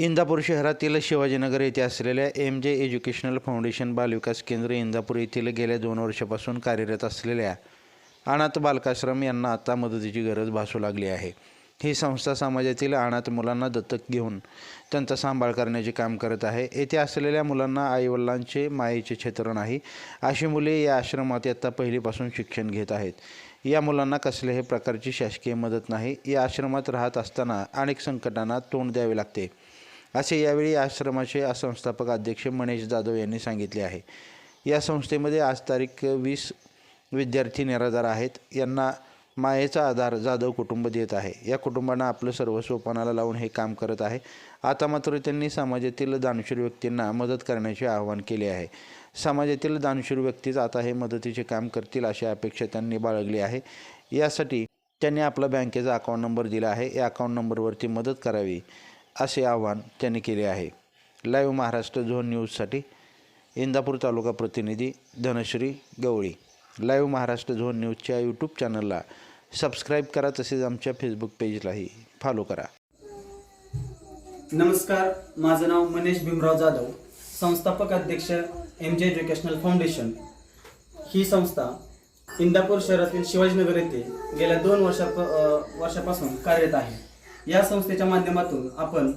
इंदापूर शहरातील शिवाजीनगर येथे असलेल्या एम जे एज्युकेशनल फाउंडेशन बालविकास केंद्र इंदापूर येथील गेल्या दोन वर्षापासून कार्यरत असलेल्या अनाथ बालकाश्रम यांना आता मदतीची गरज भासू लागली आहे. ही संस्था समाजातील अनाथ मुलांना दत्तक घेऊन त्यांचा सांभाळ करण्याचे काम करत आहे. येथे असलेल्या मुलांना आईवडिलांचे मायेचे क्षेत्र नाही अशी मुले या आश्रमात इयत्ता पहिलीपासून शिक्षण घेत आहेत. या मुलांना कसल्याही प्रकारची शासकीय मदत नाही. या आश्रमात राहत असताना अनेक संकटांना तोंड द्यावे लागते. असे यावेळी आश्रमाचे संस्थापक अध्यक्ष मनीष जाधव यांनी सांगितले आहे. या संस्थेमध्ये आज तारीख वीस विद्यार्थी निराधार आहेत. यांना मायेचा आधार जाधव कुटुंब देत आहे. या कुटुंबांना आपलं सर्वस्व पणाला लावून हे काम करत आहे. आता मात्र त्यांनी समाजातील दानशूर व्यक्तींना मदत करण्याचे आवाहन केले आहे. समाजातील दानशूर व्यक्तीच आता हे मदतीचे काम करतील अशी अपेक्षा त्यांनी बाळगली आहे. यासाठी त्यांनी आपला बँकेचा अकाउंट नंबर दिला आहे. या अकाउंट नंबरवरती मदत करावी. असे आवाहन त्यांनी केले आहे. लाईव्ह महाराष्ट्र झोन न्यूजसाठी इंदापूर तालुका प्रतिनिधी धनश्री गवळी. लाईव्ह महाराष्ट्र झोन न्यूजच्या यूट्यूब चॅनलला सबस्क्राईब करा तसेच आमच्या फेसबुक पेजलाही फॉलो करा. नमस्कार माझं नाव मनीष भीमराव जाधव संस्थापक अध्यक्ष एम जे एज्युकेशनल फाउंडेशन ही संस्था इंदापूर शहरातील शिवाजीनगर येथे गेल्या दोन वर्षा वर्षापासून कार्यरत आहे. या संस्थेच्या माध्यमातून आपण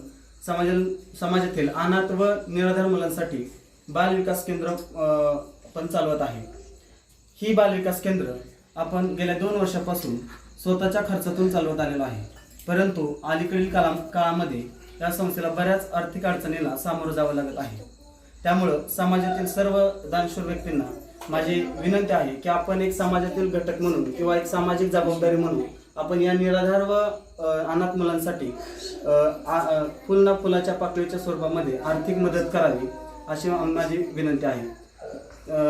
समाजा समाजातील अनाथ व निराधार मुलांसाठी बाल विकास केंद्र पण चालवत आहे. ही बालविकास केंद्र आपण गेल्या दोन वर्षापासून स्वतःच्या खर्चातून चालवत आलेलो आहे. परंतु अलीकडील काला काळामध्ये या संस्थेला बऱ्याच आर्थिक अडचणीला सामोरं जावं लागत आहे. त्यामुळं समाजातील सर्व दानशूर व्यक्तींना माझी विनंती आहे की आपण एक समाजातील घटक म्हणून किंवा एक सामाजिक जबाबदारी म्हणून आपण या निराधार व अनाथ मुलांसाठी फुलना आ- फुलाच्या पाकळीच्या स्वरूपामध्ये आर्थिक मदत करावी अशी माझी विनंती आहे.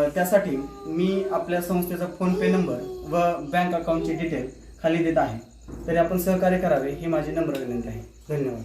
त्यासाठी मी आपल्या संस्थेचा फोनपे नंबर व बँक अकाउंटची डिटेल खाली देत आहे. तरी आपण सहकार्य करावे ही माझी नम्र विनंती आहे. धन्यवाद.